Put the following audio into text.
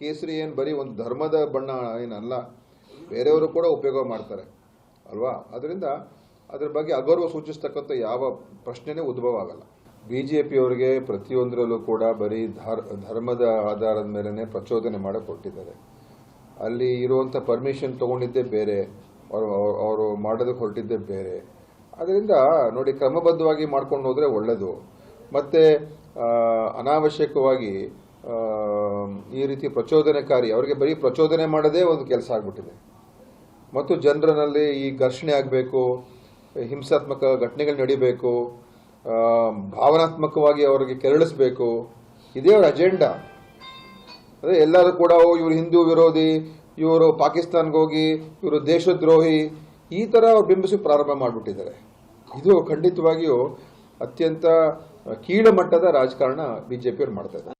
ಕೇಸರಿ ಏನು ಬರೀ ಒಂದು ಧರ್ಮದ ಬಣ್ಣ ಏನಲ್ಲ, ಬೇರೆಯವರು ಕೂಡ ಉಪಯೋಗ ಮಾಡ್ತಾರೆ, ಅಲ್ವಾ? ಅದರಿಂದ ಅದ್ರ ಬಗ್ಗೆ ಅಗೌರವ ಸೂಚಿಸ್ತಕ್ಕಂಥ ಯಾವ ಪ್ರಶ್ನೆನೇ ಉದ್ಭವ ಆಗಲ್ಲ. ಬಿ ಜೆ ಪಿಯವರಿಗೆ ಪ್ರತಿಯೊಂದರಲ್ಲೂ ಕೂಡ ಬರೀ ಧಾರ್, ಧರ್ಮದ ಆಧಾರದ ಮೇಲೇ ಪ್ರಚೋದನೆ ಕೊಟ್ಟಿದ್ದಾರೆ ಅಲ್ಲಿ ಇರುವಂಥ ಪರ್ಮಿಷನ್ ತಗೊಂಡಿದ್ದೇ ಬೇರೆ, ಅವರು ಅವರು ಮಾಡೋದಕ್ಕೆ ಹೊರಟಿದ್ದೇ ಬೇರೆ. ಅದರಿಂದ ನೋಡಿ, ಕ್ರಮಬದ್ಧವಾಗಿ ಮಾಡ್ಕೊಂಡು ಹೋದರೆ ಒಳ್ಳೆಯದು ಮತ್ತು ಅನಾವಶ್ಯಕವಾಗಿ ಈ ರೀತಿ ಪ್ರಚೋದನೆಕಾರಿ, ಅವರಿಗೆ ಬರೀ ಪ್ರಚೋದನೆ ಮಾಡೋದೇ ಒಂದು ಕೆಲಸ ಆಗ್ಬಿಟ್ಟಿದೆ. ಮತ್ತು ಜನರಲ್ಲಿ ಈ ಘರ್ಷಣೆ ಆಗಬೇಕು, ಹಿಂಸಾತ್ಮಕ ಘಟನೆಗಳು ನಡಿಬೇಕು ಭಾವನಾತ್ಮಕವಾಗಿ ಅವರಿಗೆ ಕೆರಳಿಸ್ಬೇಕು, ಇದೇ ಅವರ ಅಜೆಂಡಾ. ಅದೇ ಎಲ್ಲರೂ ಕೂಡ ಇವರು ಹಿಂದೂ ವಿರೋಧಿ, ಇವರು ಪಾಕಿಸ್ತಾನ್ಗೆ ಹೋಗಿ, ಇವರು ದೇಶದ್ರೋಹಿ, ಈ ಥರ ಅವ್ರು ಬಿಂಬಿಸಿ ಪ್ರಾರಂಭ ಮಾಡಿಬಿಟ್ಟಿದ್ದಾರೆ. ಇದು ಖಂಡಿತವಾಗಿಯೂ ಅತ್ಯಂತ ಕೀಳಮಟ್ಟದ ರಾಜಕಾರಣ ಬಿಜೆಪಿಯವ್ರು ಮಾಡ್ತಾ ಇದ್ದಾರೆ.